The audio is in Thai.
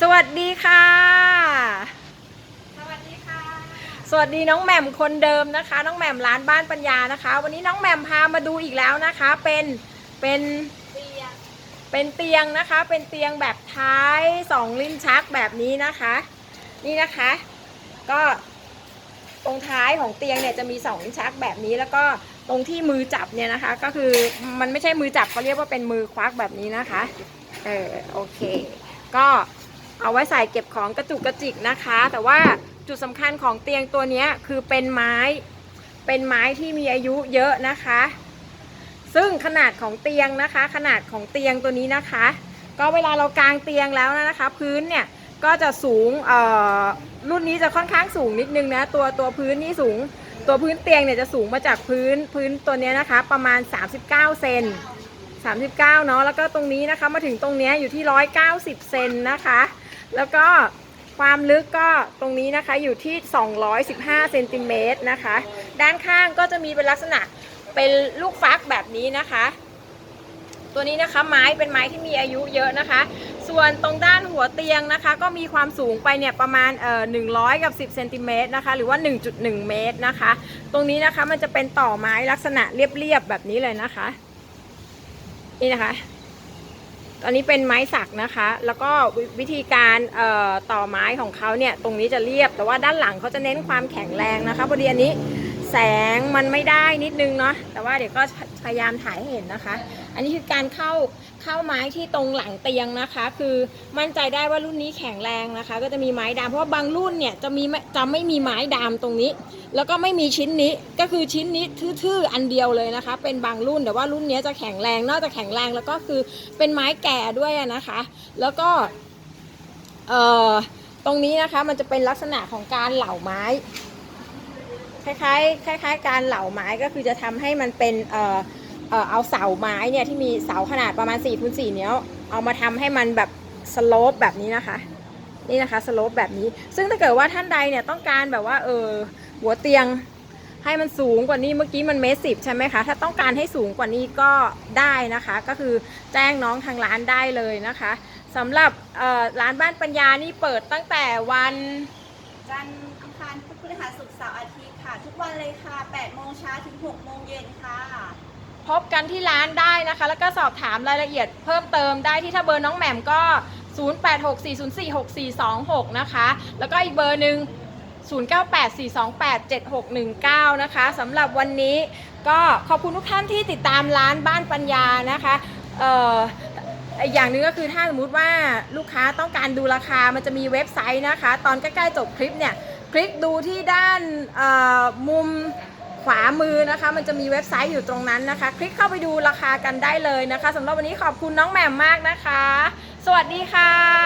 สวัสดีค่ะ สวัสดีค่ะ สวัสดีน้องแหม่มคนเดิมนะคะ น้องแหม่มร้านบ้านปัญญานะคะ วันนี้น้องแหม่มพามาดูอีกแล้วนะคะ เป็นเป็นเตียงเป็นเตียงนะคะ เป็นเตียงแบบท้ายสองลิ้นชักแบบนี้นะคะ นี่นะคะ ก็ตรงท้ายของเตียงเนี่ยจะมีสองลิ้นชักแบบนี้แล้วก็ตรงที่มือจับเนี่ยนะคะ ก็คือมันไม่ใช่มือจับเขาเรียกว่าเป็นมือควักแบบนี้นะคะ เออโอเค ก็ เอาไว้ใส่เก็บของกระจุกกระจิกนะคะ แต่ว่าจุดสำคัญของเตียงตัวนี้คือเป็นไม้ เป็นไม้ที่มีอายุเยอะนะคะ ซึ่งขนาดของเตียงนะคะ ขนาดของเตียงตัวนี้นะคะ ก็เวลาเรากางเตียงแล้วนะคะ พื้นเนี่ยก็จะสูงเอ่อรุ่นนี้จะค่อนข้างสูงนิดนึงนะตัวตัวพื้นนี่สูง ตัวพื้นเตียงเนี่ยจะสูงมาจากพื้นพื้นตัวเนี้ยนะคะ ประมาณ 39 เซน39 เนาะแล้วก็ตรงนี้นะคะมาถึงตรงนี้อยู่ที่ 190 เซนนะคะ แล้วก็ความลึกก็ตรงนี้นะคะอยู่ที่ 215เซนติเมตรนะคะ ด้านข้างก็จะมีเป็นลักษณะเป็นลูกฟักแบบนี้นะคะ ตัวนี้นะคะไม้เป็นไม้ที่มีอายุเยอะนะคะ ส่วนตรงด้านหัวเตียงนะคะ ก็มีความสูงไปเนี่ยประมาณเอ่อ100 กับ 10เซนติเมตรนะคะหรือว่า 1.1 เมตรนะคะ ตรงนี้นะคะมันจะเป็นต่อไม้ลักษณะเรียบๆแบบนี้เลยนะคะ นี่นะคะ อนนี้เป็นไม้สักนะคะ แล้วก็วิธีการต่อไม้ของเขาเนี่ย ตรงนี้จะเรียบ แต่ว่าด้านหลังเขาจะเน้นความแข็งแรงนะคะพอดีอันนี้ แสงมันไม่ได้นิดนึงเนาะแต่ว่าเดี๋ยวก็พยายามถ่ายให้เห็นนะคะ อันนี้คือการเข้าเข้าไม้ที่ตรงหลังเตียงนะคะ คือมั่นใจได้ว่ารุ่นนี้แข็งแรงนะคะ ก็จะมีไม้ดามเพราะว่าบางรุ่นเนี่ยจะมีจะไม่มีไม้ดามตรงนี้ แล้วก็ไม่มีชิ้นนี้ก็คือชิ้นนี้ทื่อๆอันเดียวเลยนะคะ เป็นบางรุ่นแต่ว่ารุ่นนี้จะแข็งแรงนอกจากแข็งแรงแล้วก็คือเป็นไม้แก่ด้วยนะคะ แล้วก็เอ่อตรงนี้นะคะมันจะเป็นลักษณะของการเหล่าไม้ คล้ายๆคล้ายๆ การเหล่าไม้ก็คือจะทำให้มันเป็นเอ่อเอ่อเอาเสาไม้เนี่ยที่มีเสาขนาดประมาณ4ี่คูณสี่นิ้วเอามาทำให้มันแบบสโลปแบบนี้นะคะนี่นะคะสโลปแบบนี้ ซึ่งถ้าเกิดว่าท่านใดเนี่ยต้องการแบบว่าเออหัวเตียงให้มันสูงกว่านี้เมื่อกี้มันเมตรสิบใช่ไหมคะถ้าต้องการให้สูงกว่านี้ก็ได้นะคะ ก็คือแจ้งน้องทางร้านได้เลยนะคะสำหรับร้านบ้านปัญญานี่เปิดตั้งแต่วันจันทร์อังคารพุธพฤหัสศุกร์เสาร์อาทิตย์ ค่ะ ทุกวันเลยค่ะ8โมงเช้าถึง6โมงเย็นค่ะ พบกันที่ร้านได้นะคะ แล้วก็สอบถามรายละเอียดเพิ่มเติมได้ที่ถ้าเบอร์น้องแหม่มก็ 0864046426 นะคะ แล้วก็อีกเบอร์หนึ่ง0984287619 นะคะสำหรับวันนี้ก็ขอบคุณทุกท่านที่ติดตามร้านบ้านปัญญานะคะเอ่ออย่างหนึงก็คือถ้าสมมุติว่าลูกค้าต้องการดูราคามันจะมีเว็บไซต์นะคะ ตอนใกล้ๆจบคลิปเนี่ย คลิกดูที่ด้านมุมขวามือนะคะ มันจะมีเว็บไซต์อยู่ตรงนั้นนะคะ คลิกเข้าไปดูราคากันได้เลยนะคะสำหรับวันนี้ขอบคุณน้องแหม่มมากนะคะ สวัสดีค่ะ